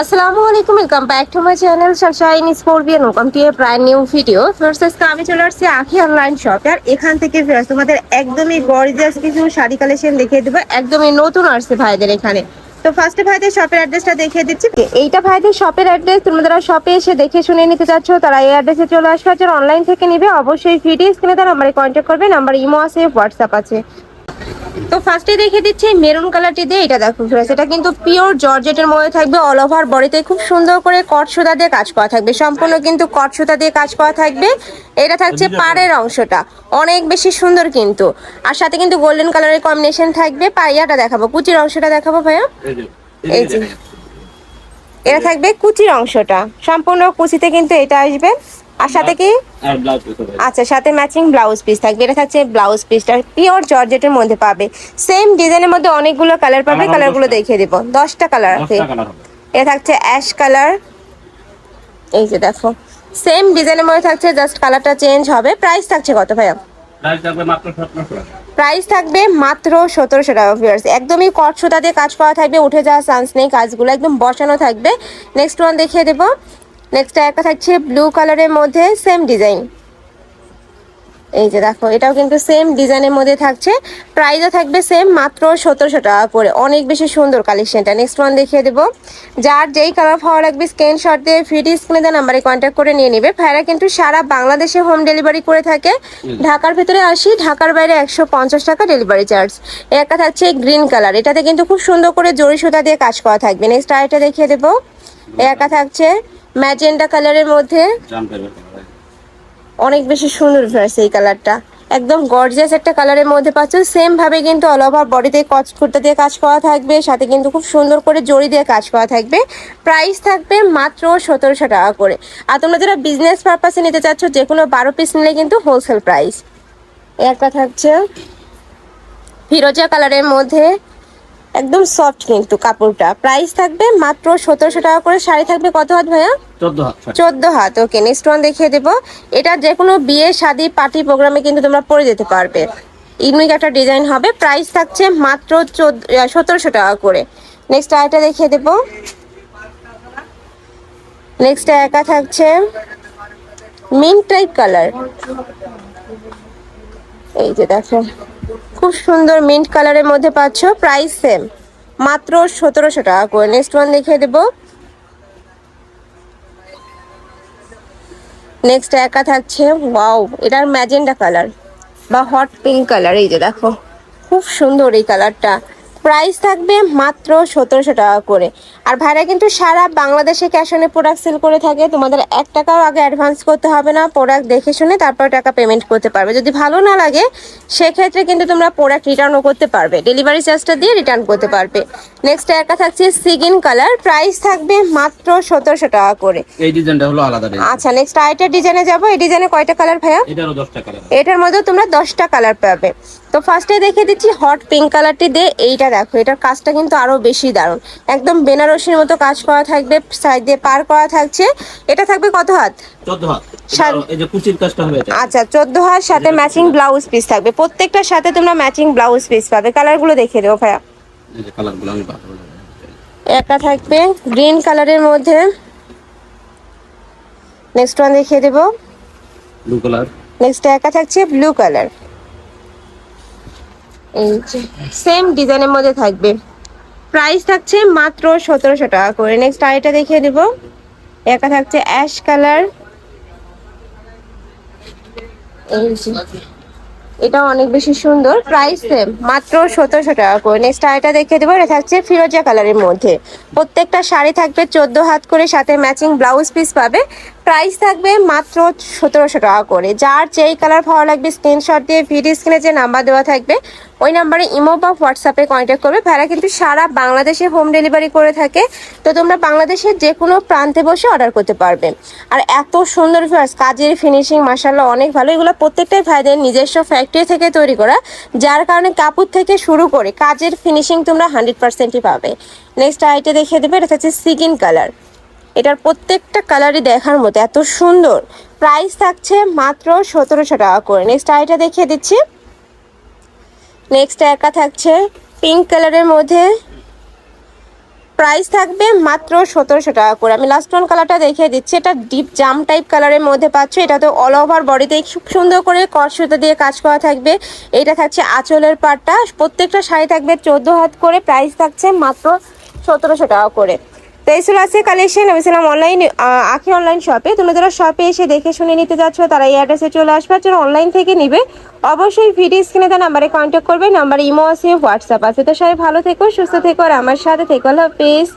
আসসালামু আলাইকুম welcome back to my channel Sunshine Scorpion welcome to a brand new video first আজকে আমি চলে আসছি আখি অনলাইন শপে আর এখান থেকে ফেরাস তোমাদের একদমই গর্জিয়াস কিছু শাড়ি কালেকশন দেখিয়ে দেবো, একদমই নতুন আসছে ভাইদের এখানে। তো ফার্স্টে ভাইদের শপের অ্যাড্রেসটা দেখিয়ে দিচ্ছি। এইটা ভাইদের শপের অ্যাড্রেস তোমরা শপে এসে দেখে শুনে নিতে চাচ্ছ, তারা এই অ্যাড্রেসে চলে আসবে। যারা অনলাইন থেকে নিবে, অবশ্যই ভিডিও স্ক্রিনে তার নাম্বারে কন্ট্যাক্ট করবে নাম্বার ইমো আছে হোয়াটসঅ্যাপ আছে। তো ফার্স্টে দেখে দিচ্ছি মেরুন কালারটি দিয়ে এটা দেখো ফ্রেন্ডস এটা কিন্তু পিওর জর্জেটের মধ্যে থাকবে অল ওভার বডিতে। খুব সুন্দর করে কট সুতা দিয়ে কাজ করা থাকবে। সম্পূর্ণ কিন্তু কট সুতা দিয়ে কাজ করা থাকবে। এটা থাকছে পাড়ের অংশটা। অনেক বেশি সুন্দর কিন্তু। আর সাথে কিন্তু গোল্ডেন কালারের কম্বিনেশন থাকবে। পাইয়াটা দেখাবো। কুচির অংশটা দেখাবো ভাইয়া? এই যে এটা থাকবে কুচির অংশটা। সম্পূর্ণ কুচিতে কিন্তু এটা আসবে। আর সাথে কি? আচ্ছা সাথে ম্যাচিং ব্লাউজ পিস থাকবে। এটা থাকছে ব্লাউজ পিসটা পিওর জর্জেটের মধ্যে পাবে। সেম ডিজাইনের মধ্যে অনেকগুলো কালার পাবে। কালারগুলো দেখিয়ে দেবো। দশটা কালার আছে। এটা থাকছে অ্যাশ কালার এই যে দেখো। সেম ডিজাইনের মধ্যে থাকছে জাস্ট কালারটা চেঞ্জ হবে। প্রাইস থাকছে কত ভাইয়া? প্রাইস থাকবে মাত্র সতেরোশো টাকা। ভিউয়ার্স একদমই কট সুতা দিয়ে কাজ করা থাকবে উঠে যাওয়ার চান্স নেই কাজগুলো একদম বসানো থাকবে। নেক্সট ওয়ান দেখিয়ে দেবো। নেক্সট একটা থাকছে ব্লু কালারের মধ্যে সেম ডিজাইন এই যে দেখো এটাও কিন্তু সেম ডিজাইনের মধ্যে থাকছে। প্রাইসও থাকবে সেম মাত্র সতেরোশো টাকা করে। অনেক বেশি সুন্দর কালেকশনটা নেক্সট ওয়ান দেখিয়ে দেবো। যার যেই কালার ভালো লাগবে স্ক্রিনশট দিয়ে ফিডি স্ক্রিনে দেওয়া নাম্বারে কন্ট্যাক্ট করে নিয়ে নেবে। ভাইরা কিন্তু সারা বাংলাদেশে হোম ডেলিভারি করে থাকে। ঢাকার ভেতরে আসি ঢাকার বাইরে একশো পঞ্চাশ টাকা ডেলিভারি চার্জ একটা থাকছে গ্রিন কালার এটাতে কিন্তু খুব সুন্দর করে জরি সুতা দিয়ে কাজ করা থাকবে। নেক্সট আরেকটা দেখিয়ে দেবো। একা থাকছে ম্যাজেন্ডা কালারের মধ্যে অনেক বেশি সুন্দর ফ্রেন্ডস এই কালারটা। একদম গর্জিয়াস একটা কালারের মধ্যে পাচ্ছ। সেম ভাবে কিন্তু অল ওভার বডিতে কচ কুর্তা দিয়ে কাজ করা থাকবে সাথে কিন্তু খুব সুন্দর করে জড়ি দিয়ে কাজ করা থাকবে। প্রাইস থাকবে মাত্র সতেরোশো টাকা করে। আর তোমরা যারা বিজনেস পারপাসে নিতে চাচ্ছ যে কোনো বারো পিস নিলে কিন্তু হোলসেল প্রাইস একটা থাকছে ফিরোজা কালারের মধ্যে একদম সফট কিন্তু কাপড়টা। প্রাইস থাকবে মাত্র সতেরোশো টাকা করে। শাড়ি থাকবে কত হাত ভাইয়া? চোদ্দ হাত ওকে নেক্সট ওয়ান দেখিয়ে দেবো। এটা যে কোনো বিয়ে শাদি পার্টি প্রোগ্রামে কিন্তু তোমরা পরে যেতে পারবে। ইউনিক একটা ডিজাইন হবে। প্রাইস থাকছে মাত্র চোদ্দ সতেরোশো টাকা করে। নেক্সট আরেকটা দেখিয়ে দেবো। নেক্সট একা থাকছে মিন্ট টাইপ কালার এই যে দেখো। খুব সুন্দর মিন্ট কালারের মধ্যে পাচ্ছ প্রাইস সেম মাত্র সতেরোশো টাকা করে। নেক্সট ওয়ান দেখিয়ে দেবো। নেক্সট একা থাকছে। ওয়াও এটার ম্যাজেন্ডা কালার বা হট পিঙ্ক কালার এই যে দেখো। খুব সুন্দর এই কালারটা প্রাইস থাকবে মাত্র সতেরোশো টাকা করে। আর ভাইরা কিন্তু সারা বাংলাদেশে ক্যাশ অনে প্রোডাক্ট সেল করে থাকে। তোমাদের এক টাকাও আগে অ্যাডভান্স করতে হবে না প্রোডাক্ট দেখে শুনে তারপর টাকা পেমেন্ট করতে পারবে। যদি ভালো না লাগে সেক্ষেত্রে কিন্তু তোমরা প্রোডাক্ট রিটার্নও করতে পারবে। ডেলিভারি চার্জটা দিয়ে রিটার্ন করতে পারবে। নেক্সট একা থাকছে সিগিন কালার প্রাইস থাকবে মাত্র সতেরোশো টাকা করে। এই ডিজাইনটা হলো আলাদা আচ্ছা নেক্সট আরেকটা ডিজাইনে যাব। এই ডিজাইনে কয়টা কালার ভাইয়া? এটারও দশটা কালার এটার মধ্যে তোমরা দশটা কালার পাবে। তো ফার্স্টে দেখে দিচ্ছি হট পিঙ্ক কালারটি দিয়ে এইটা দেখো এটার কাজটা কিন্তু আরও বেশি দারুণ। একদম বেনারসির মতো কাজ করা থাকবে সাইড দিয়ে পার করা থাকছে। এটা থাকবে কত হাত? আচ্ছা চোদ্দ হাত সাথে ম্যাচিং ব্লাউজ পিস থাকবে। প্রত্যেকটার সাথে তোমরা ম্যাচিং ব্লাউজ পিস পাবে। কালারগুলো দেখে দেবো ভাইয়া। একটা থাকবে গ্রিন কালারের মধ্যে। নেক্সট ওয়ান দেখিয়ে দেবো। ব্লু কালার নেক্সট একা থাকছে ব্লু কালার সেম ডিজাইনের মধ্যে থাকবে। প্রাইস থাকছে মাত্র সতেরোশো টাকা করে। নেক্সট আরেকটা দেখিয়ে দেবো। একা থাকছে অ্যাশ কালার এটা অনেক বেশি সুন্দর। প্রাইস সেম মাত্র সতেরোশো টাকা করে। নেক্সট আইটা দেখিয়ে দেবো। এটা থাকছে ফিরোজা কালারের মধ্যে। প্রত্যেকটা শাড়ি থাকবে চোদ্দ হাত করে, সাথে ম্যাচিং ব্লাউজ পিস পাবে। প্রাইস থাকবে মাত্র সতেরোশো টাকা করে। যার যেই কালার ভালো লাগবে স্ক্রিনশট দিয়ে ভিডিও স্ক্রিনে যে নাম্বার দেওয়া থাকবে ওই নাম্বারে ইমো বা হোয়াটসঅ্যাপে কন্ট্যাক্ট করবে। ভাড়া কিন্তু সারা বাংলাদেশে হোম ডেলিভারি করে থাকে। তো তোমরা বাংলাদেশের যে কোনো প্রান্তে বসে অর্ডার করতে পারবে। আর এত সুন্দর ভিউয়ার্স কাজের ফিনিশিং মাসাল্লাহ অনেক ভালো। এগুলো প্রত্যেকটাই ভাইদের নিজস্ব ফ্যাক্টরি থেকে তৈরি করা। যার কারণে কাপড় থেকে শুরু করে কাজের ফিনিশিং তোমরা হান্ড্রেড পার্সেন্টই পাবে। নেক্সট আইটে দেখিয়ে দেবে, এটা হচ্ছে সিগিন কালার এটার প্রত্যেকটা কালারই দেখার মতো এত সুন্দর। প্রাইস থাকছে মাত্র সতেরোশো টাকা করে। নেক্সট আইটা দেখিয়ে দিচ্ছি। নেক্সট একা থাকছে। পিঙ্ক কালারের মধ্যে প্রাইস থাকবে মাত্র সতেরোশো টাকা করে। আমি লাস্ট ওয়ান কালারটা দেখিয়ে দিচ্ছি। এটা ডিপ জাম টাইপ কালারের মধ্যে পাচ্ছ। এটা তো অল ওভার বডিতে খুব সুন্দর করে কট দিয়ে কাজ করা থাকবে। এটা থাকছে আঁচলের পাটটা। প্রত্যেকটা শাড়ি থাকবে চোদ্দ হাত করে। প্রাইস থাকছে মাত্র সতেরোশো টাকা করে। তো এই ছিল আজকে কালেকশন আমি ছিলাম অনলাইন আখি অনলাইন শপে তোমরা যারা শপে এসে দেখে শুনে নিতে যাচ্ছ, তারা এই অ্যাড্রেসে চলে আসবার জন্য অনলাইন থেকে নিবে, অবশ্যই ভিডিও স্ক্রিনে তার নাম্বারে কন্ট্যাক্ট করবে। নাম্বার ইমো আছে হোয়াটসঅ্যাপ আছে। তো সবাই ভালো থেকো, সুস্থ থেকো, আর আমার সাথে থেকো। আল্লাহ হাফেজ।